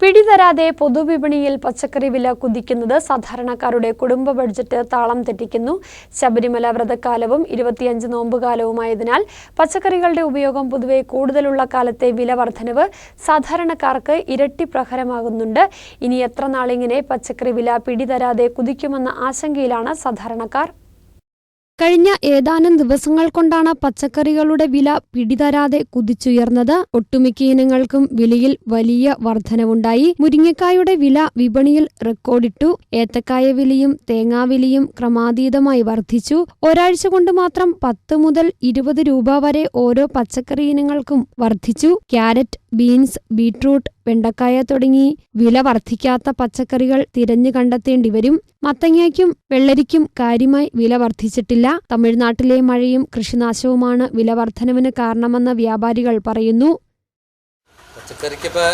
പിടിതരാതെ പൊതുവിപണിയിൽ പച്ചക്കറി വില കുതിക്കുന്നത് സാധാരണക്കാരുടെ കുടുംബ ബഡ്ജറ്റ് താളം തെറ്റിക്കുന്നു. ശബരിമല വ്രതക്കാലവും ഇരുപത്തിയഞ്ച് നോമ്പുകാലവുമായതിനാൽ പച്ചക്കറികളുടെ ഉപയോഗം പൊതുവെ കൂടുതലുള്ള കാലത്തെ വില വർധനവ് സാധാരണക്കാർക്ക് ഇരട്ടി പ്രഹരമാകുന്നുണ്ട്. ഇനി എത്ര നാളിങ്ങനെ പച്ചക്കറി വില പിടിതരാതെ കുതിക്കുമെന്ന ആശങ്കയിലാണ് സാധാരണക്കാർ. കഴിഞ്ഞ ഏതാനും ദിവസങ്ങൾ കൊണ്ടാണ് പച്ചക്കറികളുടെ വില പിടിതരാതെ കുതിച്ചുയർന്നത്. ഒട്ടുമിക്ക ഇനങ്ങൾക്കും വിലയിൽ വലിയ വർധനവുണ്ടായി. മുരിങ്ങക്കായുടെ വില വിപണിയിൽ റെക്കോർഡിട്ടു. ഏത്തക്കായ വിലയും തേങ്ങാവിലയും ക്രമാതീതമായി വർദ്ധിച്ചു. ഒരാഴ്ച കൊണ്ട് മാത്രം പത്ത് മുതൽ ഇരുപത് രൂപ വരെ ഓരോ പച്ചക്കറി ഇനങ്ങൾക്കും വർദ്ധിച്ചു. ക്യാരറ്റ് ബീൻസ് ബീട്രൂട്ട് വെണ്ടക്കായ തുടങ്ങി വില വർദ്ധിക്കാത്ത പച്ചക്കറികൾ തിരഞ്ഞു കണ്ടെത്തേണ്ടി വരും. മത്തങ്ങയ്ക്കും വെള്ളരിക്കും കാര്യമായി വില വർദ്ധിച്ചിട്ടില്ല. തമിഴ്നാട്ടിലെ മഴയും കൃഷിനാശവുമാണ് വില വർധനവിന് കാരണമെന്ന് വ്യാപാരികൾ പറയുന്നു. പച്ചക്കറിക്ക് ഇപ്പോൾ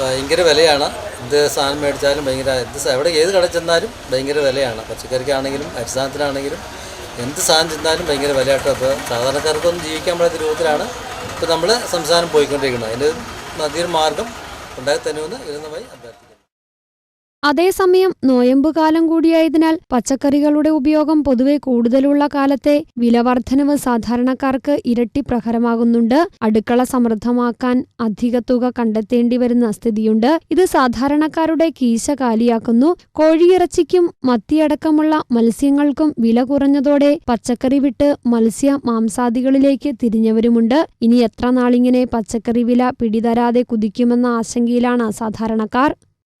ഭയങ്കര വിലയാണ്. എന്ത് സാധനം മേടിച്ചാലും ഭയങ്കര എന്ത് എവിടെ ഏത് കട ചെന്നാലും ഭയങ്കര വിലയാണ്. പച്ചക്കറിക്കാണെങ്കിലും അരിസാധനത്തിനാണെങ്കിലും എന്ത് സാധനം ചെന്നാലും ഭയങ്കര വിലയാട്ടോ. അപ്പോൾ സാധാരണക്കാർക്കൊന്നും ജീവിക്കാൻ പറ്റാത്ത രൂപത്തിലാണ് ഇപ്പോൾ നമ്മൾ സംസ്ഥാനം പോയിക്കൊണ്ടിരിക്കുന്നത്. അതിന് നദിയൊരു മാർഗം ഉണ്ടായി തരുമെന്ന് വിരുന്നമായി അഭ്യർത്ഥിക്കുന്നു. അതേസമയം നോയമ്പുകാലം കൂടിയായതിനാൽ പച്ചക്കറികളുടെ ഉപയോഗം പൊതുവെ കൂടുതലുള്ള കാലത്തെ വിലവർധനവ് സാധാരണക്കാർക്ക് ഇരട്ടി പ്രഹരമാകുന്നുണ്ട്. അടുക്കള സമൃദ്ധമാക്കാൻ അധിക തുക കണ്ടെത്തേണ്ടി വരുന്ന സ്ഥിതിയുണ്ട്. ഇത് സാധാരണക്കാരുടെ കീശ കാലിയാക്കുന്നു. കോഴിയിറച്ചിക്കും മത്തിയടക്കമുള്ള മത്സ്യങ്ങൾക്കും വില കുറഞ്ഞതോടെ പച്ചക്കറി വിട്ട് മത്സ്യ മാംസാദികളിലേക്ക് തിരിഞ്ഞവരുമുണ്ട്. ഇനി എത്ര നാളിങ്ങനെ പച്ചക്കറി വില പിടിതരാതെ കുതിക്കുമെന്ന ആശങ്കയിലാണ് സാധാരണക്കാർ.